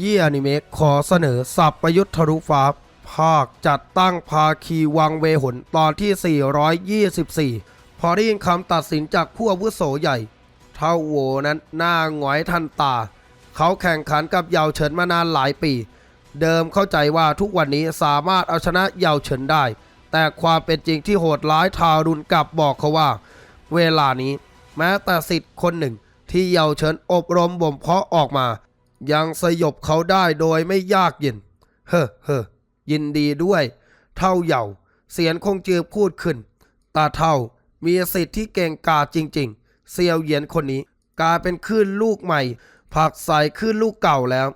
ยี้อนิเมะขอเสนอสับประยุทธ์ทะลุฟ้า ภาคจัดตั้งภาคีวังเวหนตอนที่ 424 พอได้ยินคำตัดสินจากผู้อาวุโสใหญ่ เท่าโวนั้นหน้าหงอยทันตา เขาแข่งขันกับเยาวเฉินมานานหลายปี เดิมเข้าใจว่าทุกวันนี้สามารถเอาชนะเยาวเฉินได้ แต่ความเป็นจริงที่โหดร้ายทารุณกลับบอกเขาว่า เวลานี้ แม้แต่สิทธิ์คนหนึ่งที่เยาวเฉินอบรมบ่มเพาะออกมา ยังสยบเขาได้โดยไม่ยากเย็น เฮ้อเฮ้อยินดีด้วย เท่าเหย่า เสียนคงจือพูดขึ้น ตาเท่ามีสิทธิ์ที่เก่งกาจจริง ๆ เซียวเหยียนคนนี้กลายเป็นคลื่นลูกใหม่ ผักใส่คลื่นลูกเก่าแล้ว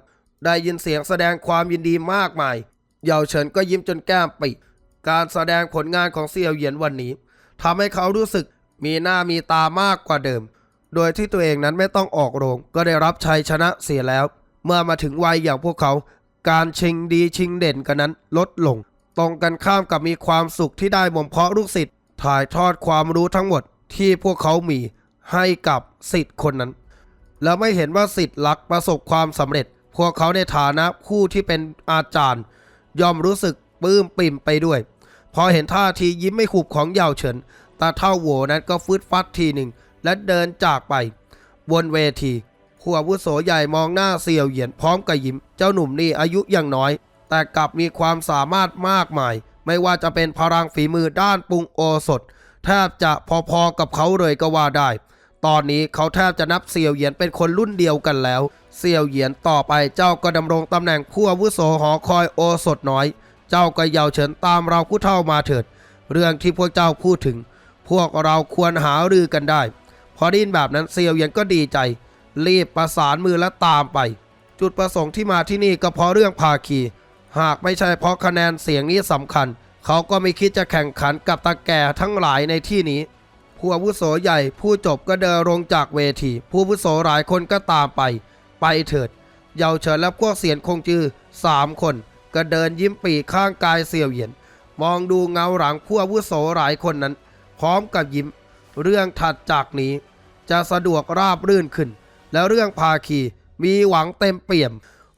ได้ยินเสียงแสดงความยินดีมากมาย เหยาเฉินก็ยิ้มจนแก้มปิ การแสดงผลงานของเซียวเหยียนวันนี้ทำให้เขารู้สึกมีหน้ามีตามากกว่าเดิม โดยที่ตัวเองนั้นไม่ต้องออกโรง ก็ได้รับชัยชนะเสียแล้ว เมื่อมาถึงวัยอย่างพวกเขา การชิงดีชิงเด่นกันนั้นลดลง ตรงกันข้ามกับมีความสุขที่ได้บ่มเพาะลูกศิษย์ถ่ายทอดความรู้ทั้งหมดที่พวกเขามีให้กับศิษย์คนนั้น แล้วไม่เห็นว่าสิทธิ์ลักประสบความสำเร็จ พวกเขาในฐานะผู้ที่เป็นอาจารย์ ย่อมรู้สึกปลื้มปิ่มไปด้วย พอเห็นท่าทียิ้มไม่ขุบของเยาวเฉินตาเท่าโหวนั้นก็ฟืดฟัดทีหนึ่งและเดินจากไป บนเวที ผู้อาวุโสใหญ่มองหน้าเซียวเหยียนพร้อมกับยิ้ม เจ้าหนุ่มนี่อายุยังน้อย แต่กลับมีความสามารถมากมาย ไม่ว่าจะเป็นพลังฝีมือด้านปรุงโอสถ แทบจะพอๆกับเขาเลยก็ว่าได้ ตอนนี้เขาแทบจะนับเสี่ยวเหยียนเป็นคนรุ่นเดียวกันแล้ว เสี่ยวเหยียนต่อไปเจ้าก็ดำรงตำแหน่งผู้อาวุโสหอคอยโอสถน้อย เจ้าก็เยาวเฉินตามเราผู้เท่ามาเถิด เรื่องที่พวกเจ้าพูดถึง พวกเราควรหารือกันได้ พอได้ยินแบบนั้นเซียวเหยียนก็ดีใจ รีบประสานมือและตามไป จุดประสงค์ที่มาที่นี่ก็เพราะเรื่องภาคี หากไม่ใช่เพราะคะแนนเสียงนี้สำคัญ เขาก็ไม่คิดจะแข่งขันกับตาแก่ทั้งหลายในที่นี้ ผู้อาวุโสใหญ่ผู้จบก็เดินลงจากเวที ผู้อาวุโสหลายคนก็ตามไป ไปเถิด เยาวเฉินและพวกเสียนคงจือสามคน ก็เดินยิ้มปีข้างกายเสี่ยวเหยียนมองดูเงาหลังผู้อาวุโสหลายคนนั้น พร้อมกับยิ้ม เรื่องถัดจากนี้ จะสะดวกราบรื่นขึ้น แล้วเรื่องภาคีมีหวังเต็มเปี่ยม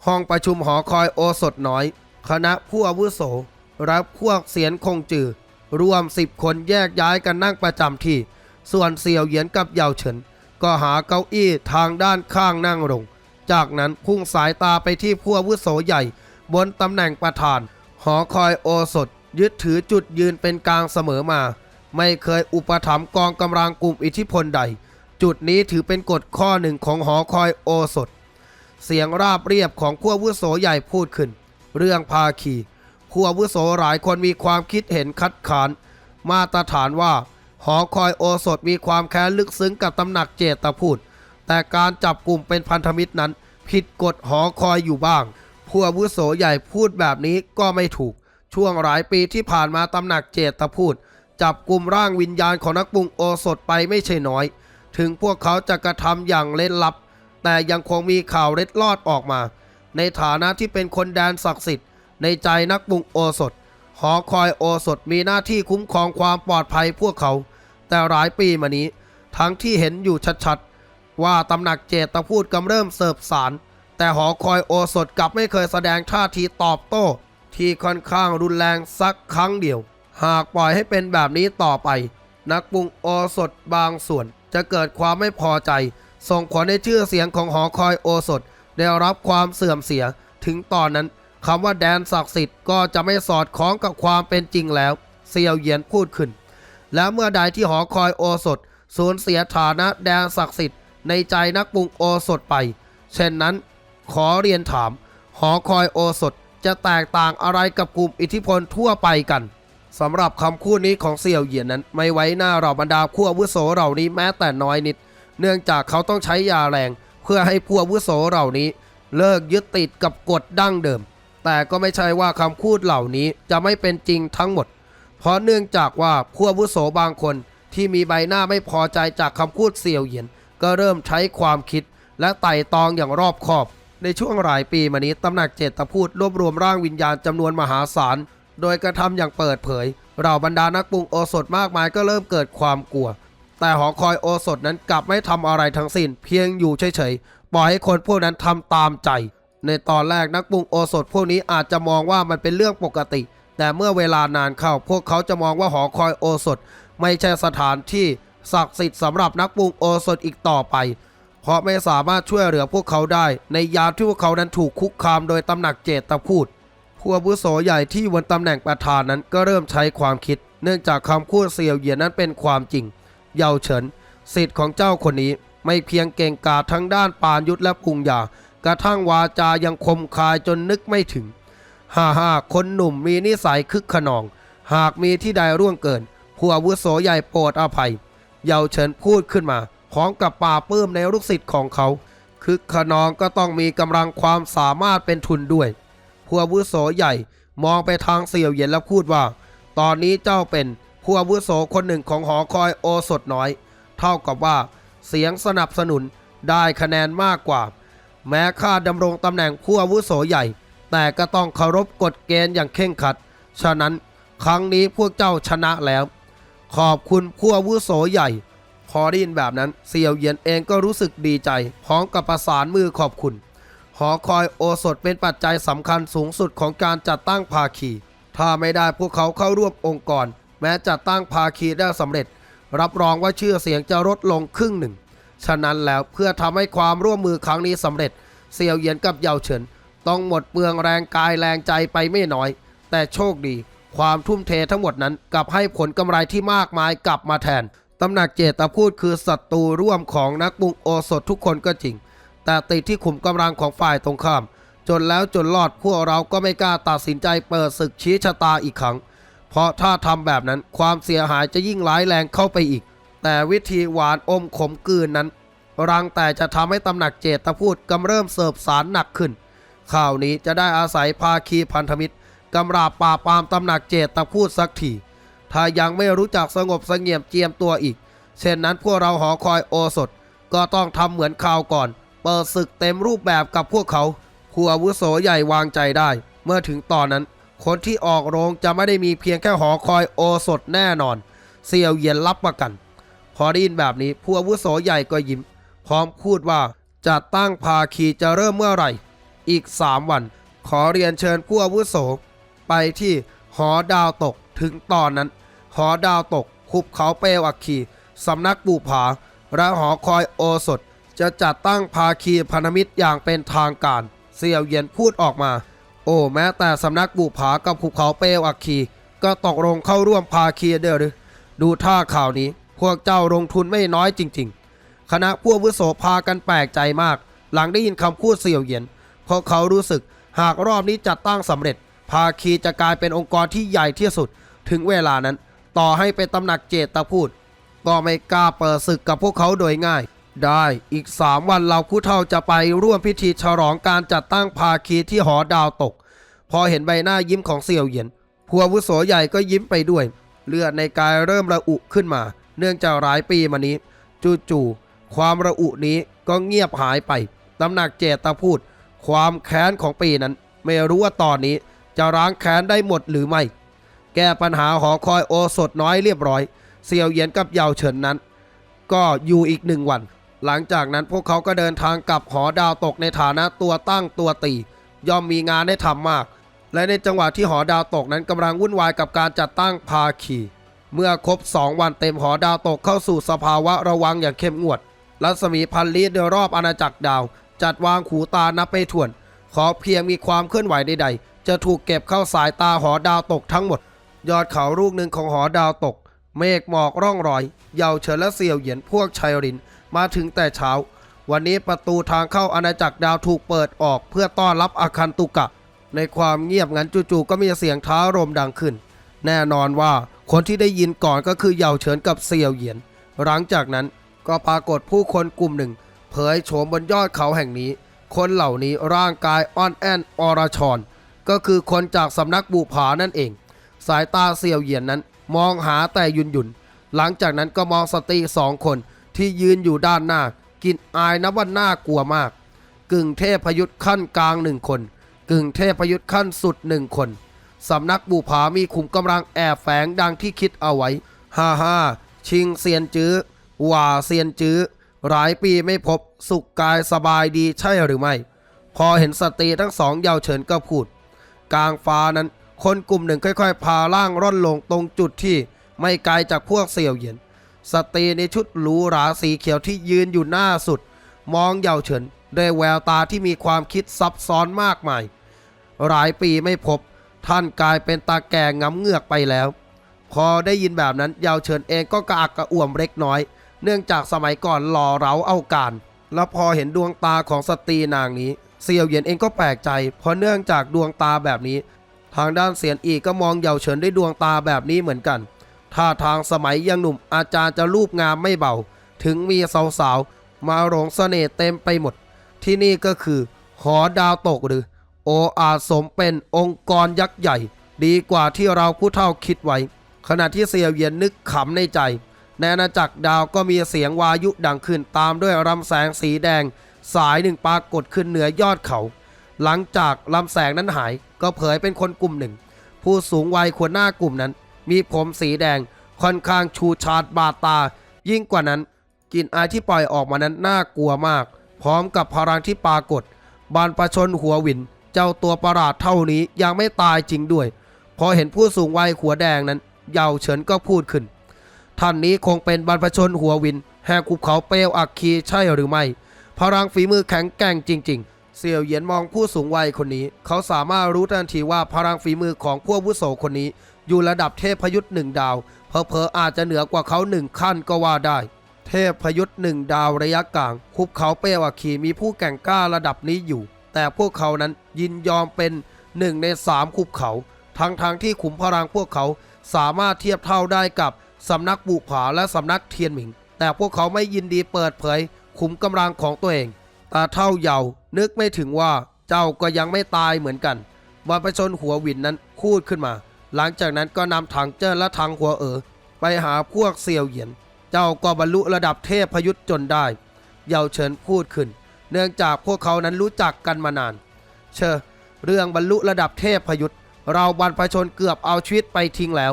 ห้องประชุมหอคอยโอสถน้อย คณะผู้อาวุโส รับพวกเสียนคงจือ รวมสิบคนแยกย้ายกันนั่งประจำที่ ส่วนเสี่ยวเหยียนกับเยาเฉิน ก็หาเก้าอี้ทางด้านข้างนั่งลง จากนั้นพุ่งสายตาไปที่ผู้อาวุโสใหญ่ บนตำแหน่งประธาน หอคอยโอสถ ยึดถือจุดยืนเป็นกลางเสมอมา ไม่เคยอุปถัมภ์กองกำลังกลุ่มอิทธิพลใด จุดนี้ถือเป็นกฎข้อหนึ่งของหอคอยโอสถ เสียงราบเรียบของผู้วุโสใหญ่พูดขึ้น เรื่องภาคีผู้วุโสหลายคนมีความคิดเห็นคัดค้าน มาตรฐานว่า หอคอยโอสถมีความแค้นลึกซึ้งกับตำหนักเจตพูด แต่การจับกลุ่มเป็นพันธมิตรนั้น ผิดกฎหอคอยอยู่บ้างผู้วุโสใหญ่พูดแบบนี้ก็ไม่ถูก ช่วงหลายปีที่ผ่านมาตำหนักเจตพูด จับกลุ่มร่างวิญญาณของนักปุงโอสถไปไม่ใช่น้อย ถึงพวกเขาจะกระทำอย่างเล่นลับ แต่ยังคงมีข่าวเล็ดลอดออกมา ในฐานะที่เป็นคนแดนศักดิ์สิทธิ์ ในใจนักปรุงโอสถ หอคอยโอสถมีหน้าที่คุ้มครองความปลอดภัยพวกเขา แต่หลายปีมานี้ ทั้งที่เห็นอยู่ชัดๆ ว่าตำหนักเจตพูดกำเริ่มเสิร์ฟสาร แต่หอคอยโอสถกลับไม่เคยแสดงท่าทีตอบโต้ ที่ค่อนข้างรุนแรงสักครั้งเดียว หากปล่อยให้เป็นแบบนี้ต่อไป นักปรุงโอสถบางส่วน จะเกิดความไม่พอใจ ส่งผลให้ชื่อเสียงของหอคอยโอสถ ได้รับความเสื่อมเสีย ถึงตอนนั้นคำว่าแดนศักดิ์สิทธิ์ก็จะไม่สอดคล้องกับความเป็นจริงแล้ว เซียวเหยียนพูดขึ้น และเมื่อใดที่หอคอยโอสถ สูญเสียฐานะแดนศักดิ์สิทธิ์ในใจนักปรุงโอสถไป เช่นนั้น ขอเรียนถาม หอคอยโอสถจะแตกต่างอะไรกับกลุ่มอิทธิพลทั่วไปกัน สำหรับคำพูดนี้ของเสี่ยวเหยียนนั้น ไม่ไว้หน้าเราบรรดาผู้อาวุโสเหล่านี้แม้แต่น้อยนิด เนื่องจากเขาต้องใช้ยาแรง เพื่อให้ผู้อาวุโสเหล่านี้ เลิกยึดติดกับกฎดั้งเดิม แต่ก็ไม่ใช่ว่าคำพูดเหล่านี้จะไม่เป็นจริงทั้งหมด เพราะเนื่องจากว่าผู้อาวุโสบางคน ที่มีใบหน้าไม่พอใจจากคำพูดเสี่ยวเหยียน ก็เริ่มใช้ความคิด และไต่ตองอย่างรอบคอบ ในช่วงหลายปีมานี้ตำหนักเจตพูดรวบรวมร่างวิญญาณจำนวนมหาศาล โดยกระทำอย่างเปิดเผย เราบรรดานักปรุงโอสถมากมายก็เริ่มเกิดความกลัว แต่หอคอยโอสถนั้นกลับไม่ทำอะไรทั้งสิ้น เพียงอยู่เฉยๆ ปล่อยให้คนพวกนั้นทำตามใจ ในตอนแรกนักปรุงโอสถพวกนี้อาจจะมองว่ามันเป็นเรื่องปกติ แต่เมื่อเวลานานเข้า พวกเขาจะมองว่าหอคอยโอสถ ไม่ใช่สถานที่ศักดิ์สิทธิ์สำหรับนักปรุงโอสถอีกต่อไปเพราะไม่สามารถช่วยเหลือพวกเขาได้ ในยามที่พวกเขานั้นถูกคุกคามโดยตำหนักเจตพูด ผู้อาวุโสใหญ่ที่บนตำแหน่งประธานนั้นก็เริ่มใช้ความคิด เนื่องจากคำพูดเสี่ยวเหยียนนั้นเป็นความจริง เยาเฉินสิทธิ์ของเจ้าคนนี้ไม่เพียงเก่งกาจทั้งด้านปานยุทธและปุงยากระทั่งวาจายังคมคายจนนึกไม่ถึงฮ่าฮ่าคนหนุ่มมีนิสัยคึกขนอง หากมีที่ใดร่วงเกิน ผู้อาวุโสใหญ่โปรดอภัย เยาเฉินพูดขึ้นมาพร้อมกับป่าปลื้มในลูกศิษย์ของเขาคึกขนองก็ต้องมีกำลังความสามารถเป็นทุนด้วย ผู้อาวุโสใหญ่ มองไปทางเสี่ยวเหย็นแล้วพูดว่า ตอนนี้เจ้าเป็นผู้อาวุโสคนหนึ่งของหอคอยโอสถน้อย เท่ากับว่า เสียงสนับสนุนได้คะแนนมากกว่า แม้ข้าดำรงตำแหน่งผู้อาวุโสใหญ่ แต่ก็ต้องเคารพกฎเกณฑ์อย่างเคร่งครัด ฉะนั้นครั้งนี้พวกเจ้าชนะแล้ว ขอบคุณผู้อาวุโสใหญ่ พอได้ยินแบบนั้นเสี่ยวเยียนเองก็รู้สึกดีใจ พร้อมกับประสานมือขอบคุณ หอคอยโอสถเป็นปัจจัยสำคัญสูงสุดของการจัดตั้งภาคี ถ้าไม่ได้พวกเขาเข้าร่วมองค์กร แม้จัดตั้งภาคีได้สำเร็จ รับรองว่าชื่อเสียงจะลดลงครึ่งหนึ่ง ฉะนั้นแล้วเพื่อทำให้ความร่วมมือครั้งนี้สำเร็จเสี่ยวเหยียนกับเยาเฉินต้องหมดเปลืองแรงกายแรงใจไปไม่น้อย แต่โชคดี ความทุ่มเททั้งหมดนั้นกลับให้ผลกำไรที่มากมายกลับมาแทนตำหนักเจตพูดคือศัตรูร่วมของนักปรุงโอสถทุกคนก็จริง แต่ติดที่ขุมกำลังของฝ่ายตรงข้าม จนแล้วจนรอดพวกเราก็ไม่กล้าตัดสินใจเปิดศึกชี้ชะตาอีกครั้ง เพราะถ้าทำแบบนั้นความเสียหายจะยิ่งร้ายแรงเข้าไปอีก แต่วิธีหวานอมขมกลืนนั้น รังแต่จะทำให้ตำหนักเจตพูดกำเริ่มเสิร์ฟสารหนักขึ้นข่าวนี้จะได้อาศัยภาคีพันธมิตรกำราบปราบปรามตำหนักเจตพูดสักทีถ้ายังไม่รู้จักสงบเสงี่ยมเจียมตัวอีก เช่นนั้นพวกเราหอคอยโอสถ ก็ต้องทำเหมือนข่าวก่อน เปิดศึกเต็มรูปแบบกับพวกเขาผู้อาวุโสใหญ่วางใจได้ เมื่อถึงตอนนั้น คนที่ออกโรงจะไม่ได้มีเพียงแค่หอคอยโอสถแน่นอน เสี่ยวเยียนรับประกัน พอได้ยินแบบนี้ผู้อาวุโสใหญ่ก็ยิ้ม พร้อมพูดว่าจะตั้งภาคีจะเริ่มเมื่อไหร่ อีก3วัน ขอเรียนเชิญผู้อาวุโส ไปที่หอดาวตกถึงตอนนั้น หอดาวตกหุบเขาเปลวอัคคีสำนักบูผาและหอคอยโอสถ จะจัดตั้งภาคีพันธมิตรอย่างเป็นทางการ เสี่ยวเยียนพูดออกมา โอ้แม้แต่สำนักบูผากับภูเขาเปวอัคคี ก็ตกลงเข้าร่วมภาคีเดียวหรือดูท่าข่าวนี้ พวกเจ้าลงทุนไม่น้อยจริง ๆ คณะผู้อาวุโสพากันแปลกใจมาก หลังได้ยินคำพูดเสี่ยวเยียนเพราะเขารู้สึกหากรอบนี้จัดตั้งสำเร็จ ภาคีจะกลายเป็นองค์กรที่ใหญ่ที่สุด ถึงเวลานั้น ต่อให้เป็นตำหนักเจตพูด ก็ไม่กล้าเปิดศึกกับพวกเขาโดยง่าย ได้ อีก3วันเราผู้เฒ่าจะไปร่วมพิธีฉลองการจัดตั้งภาคีที่หอดาวตก พอเห็นใบหน้ายิ้มของเสี่ยวเหยียนผู้อาวุโสใหญ่ก็ยิ้มไปด้วย เลือดในกายเริ่มระอุขึ้นมา เนื่องจากหลายปีมานี้ จู่ๆความระอุนี้ก็เงียบหายไปตำหนักเจตพูด ความแค้นของปีนั้น ไม่รู้ว่าตอนนี้จะล้างแค้นได้หมดหรือไม่ แก้ปัญหาหอคอยโอสถน้อยเรียบร้อย เสี่ยวเหยียนกับเยาเฉินนั้น ก็อยู่อีกหนึ่งวัน หลังจากนั้นพวกเขาก็เดินทางกลับหอดาวตกในฐานะตัวตั้งตัวตี ย่อมมีงานให้ทำมาก และในจังหวะที่หอดาวตกนั้นกำลังวุ่นวายกับการจัดตั้งภาคี เมื่อครบ 2 วันเต็มหอดาวตกเข้าสู่สภาวะระวังอย่างเข้มงวด รัศมีพันลี้โดยรอบอาณาจักรดาว จัดวางขูตานับไม่ถ้วน ขอเพียงมีความเคลื่อนไหวใดๆ จะถูกเก็บเข้าสายตาหอดาวตกทั้งหมด ยอดเขาลูกหนึ่งของหอดาวตก เมฆหมอกร่องรอย เยาวเฉินและเสี่ยวเหยียนพวกชัยริน มาถึงแต่เช้า วันนี้ประตูทางเข้าอาณาจักรดาวถูกเปิดออกเพื่อต้อนรับอาคันตุกะ ในความเงียบงั้นจู่ๆก็มีเสียงท้ารมดังขึ้น แน่นอนว่าคนที่ได้ยินก่อนก็คือเหยาเฉินกับเสี่ยวเหยียน หลังจากนั้นก็ปรากฏผู้คนกลุ่มหนึ่ง เผยโฉมบนยอดเขาแห่งนี้ คนเหล่านี้ร่างกายอ่อนแอนอรชรก็คือคนจากสำนักบูผานั่นเอง สายตาเสี่ยวเหยียนนั้นมองหาแต่ยุนยุนหลังจากนั้นก็มองสตรีสองคน ที่ยืนอยู่ด้านหน้า กินอายนับว่าน่ากลัวมาก กึ่งเทพยุทธ์ขั้นกลางหนึ่งคน กึ่งเทพยุทธ์ขั้นสุดหนึ่งคนสำนักบูผามีขุมกำลังแอบแฝงดังที่คิดเอาไว้ฮ่าฮ่าชิงเซียนจื้อว่าเซียนจื้อหลายปีไม่พบสุขกายสบายดีใช่หรือไม่ พอเห็นสตรีทั้งสองเยาวเฉินก็พูด กลางฟ้านั้น คนกลุ่มหนึ่งค่อย ๆ พาร่างร่อนลงตรงจุดที่ไม่ไกลจากพวกเสี่ยวเหยียน สตรีในชุดหรูหราสีเขียวที่ยืนอยู่หน้าสุด มองเยาวเฉินด้วยแววตาที่มีความคิดซับซ้อนมากมาย หลายปีไม่พบ ท่านกลายเป็นตาแก่งำเงือกไปแล้ว พอได้ยินแบบนั้นเยาวเฉินเองก็กระอักกระอ่วมเล็กน้อย เนื่องจากสมัยก่อนหล่อเหลาเอาการ แล้วพอเห็นดวงตาของสตรีนางนี้เสี่ยวเหยียนเองก็แปลกใจ เพราะเนื่องจากดวงตาแบบนี้ ทางด้านเสียนอีก็มองเยาวเฉินด้วยดวงตาแบบนี้เหมือนกัน ถ้าทางสมัยยังหนุ่มอาจารย์จะรูปงามไม่เบา ถึงมีสาวๆ มาหลงเสน่ห์เต็มไปหมด ที่นี่ก็คือหอดาวตกหรือ โออาสมเป็นองค์กรยักษ์ใหญ่ ดีกว่าที่เราผู้เฒ่าคิดไว้ ขณะที่เสียเหยียนนึกขำในใจ ในอาณาจักรดาวก็มีเสียงวายุดังขึ้นตามด้วยลำแสงสีแดง สายหนึ่งปรากฏขึ้นเหนือยอดเขา หลังจากลำแสงนั้นหายก็เผยเป็นคนกลุ่มหนึ่ง ผู้สูงวัยควรหน้ากลุ่มนั้น มีผมสีแดง ค่อนข้างชูชาดบาดตา ยิ่งกว่านั้นกลิ่นอายที่ปล่อยออกมานั้นน่ากลัวมาก พร้อมกับพลังที่ปรากฏ บานประชนหัววิน เจ้าตัวประหลาดเท่านี้ยังไม่ตายจริงด้วย พอเห็นผู้สูงวัยหัวแดงนั้น เยาวเฉินก็พูดขึ้น ท่านนี้คงเป็นบรรพชนหัววิน แห่งภูเขาเปลวอัคคีใช่หรือไม่ พลังฝีมือแข็งแกร่งจริง ๆ เสี่ยวเหยียนมองผู้สูงวัยคนนี้ เขาสามารถรู้ทันทีว่าพลังฝีมือของผู้วุโสคนนี้ อยู่ระดับเทพยุทธ์หนึ่งดาว เพอๆออาจจะเหนือกว่าเขาหนึ่งขั้นก็ว่าได้ เทพยุทธ์หนึ่งดาวระยะกลาง คุบเขาเปลวอัคคีมีผู้แก่งกล้าระดับนี้อยู่ แต่พวกเขานั้นยินยอมเป็นหนึ่งในสามคุบเขา ทั้งทางๆที่ขุมพลังพวกเขาสามารถเทียบเท่าได้กับสำนักบุผาและสำนักเทียนหมิง แต่พวกเขาไม่ยินดีเปิดเผย ขุมกำลังของตัวเองตาเท่าเยาว์นึกไม่ถึงว่าเจ้าก็ยังไม่ตายเหมือนกันบรรพชนหัววินนั้นพูดขึ้นมา หลังจากนั้นก็นำถังเจิ้นและถังหัวเอ๋อไปหาพวกเซียวเหยียน เจ้าก็บรรลุระดับเทพพยุทธ์จนได้ เยาเฉินพูดขึ้น เนื่องจากพวกเขานั้นรู้จักกันมานาน เชอเรื่องบรรลุระดับเทพพยุทธ์เราบรรพชนเกือบเอาชีวิตไปทิ้งแล้ว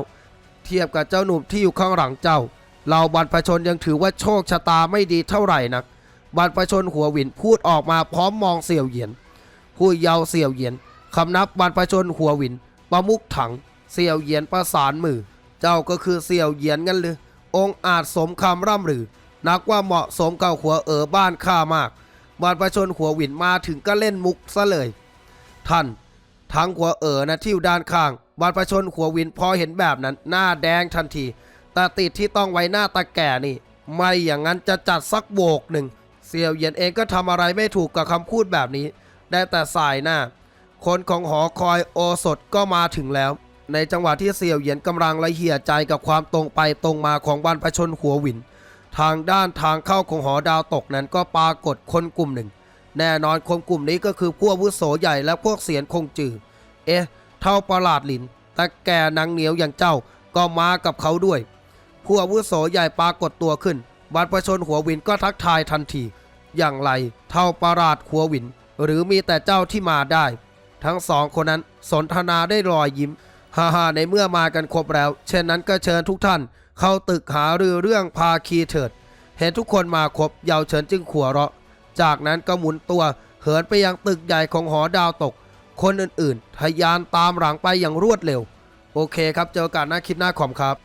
เทียบกับเจ้าหนุ่มที่อยู่ข้างหลังเจ้า เราบรรพชนยังถือว่าโชคชะตาไม่ดีเท่าไหร่นักบรรพชนหัวหวินพูดออกมาพร้อมมองเสี่ยวเหยียน ผู้เยาเสี่ยวเหยียนคำนับบรรพชนหัวหวินประมุกถัง เสี่ยวเหยียนประสานมือ เจ้าก็คือเสี่ยวเหยียนงั้นหรือ องค์อาจสมคำร่ำรือ นักว่าเหมาะสมเกับหัวเอ๋อบ้านข้ามากบรรพชนหัวหวินมาถึงก็เล่นมุกซะเลย ท่าน ทั้งหัวเอ๋อนะที่อยู่ด้านข้างบรรพชนหัววินพอเห็นแบบนั้น หน้าแดงทันที แต่ติดที่ต้องไว้หน้าตาแก่นี่ ไม่อย่างนั้นจะจัดสักโบกหนึ่ง เสี่ยวเหยียนเองก็ทำอะไรไม่ถูกกับคำพูดแบบนี้ ได้แต่สายหน้า คนของหอคอยโอสถก็มาถึงแล้ว ในจังหวะที่เสี่ยวเหยียนกำลังละเหี่ยใจกับความตรงไปตรงมาของบรรพชนหัววิน ทางด้านทางเข้าของหอดาวตกนั้นก็ปรากฏคนกลุ่มหนึ่ง แน่นอนคนกลุ่มนี้ก็คือพวกวุโสใหญ่และพวกเสียนคงจือเอ๊ะ เท่าประหลาดหลินแต่แกนังเหนียวอย่างเจ้าก็มากับเขาด้วยผู้อาวุโสใหญ่ปรากฏตัวขึ้นบัตรประชนหัววินก็ทักทายทันที อย่างไรเท่าประหลาดหัววิน หรือมีแต่เจ้าที่มาได้ ทั้งสองคนนั้นสนทนาได้รอยยิ้ม ฮ่าฮ่าในเมื่อมากันครบแล้ว เช่นนั้นก็เชิญทุกท่าน เข้าตึกหารือเรื่องพาคีเถิด เห็นทุกคนมาครบเยาวเฉินจึงขัวเราะ จากนั้นก็หมุนตัว เหินไปยังตึกใหญ่ของหอดาวตก คนอื่นๆทะยานตามหลังไปอย่างรวดเร็ว โอเคครับ เจอกันหน้าคลิปหน้าขอมครับ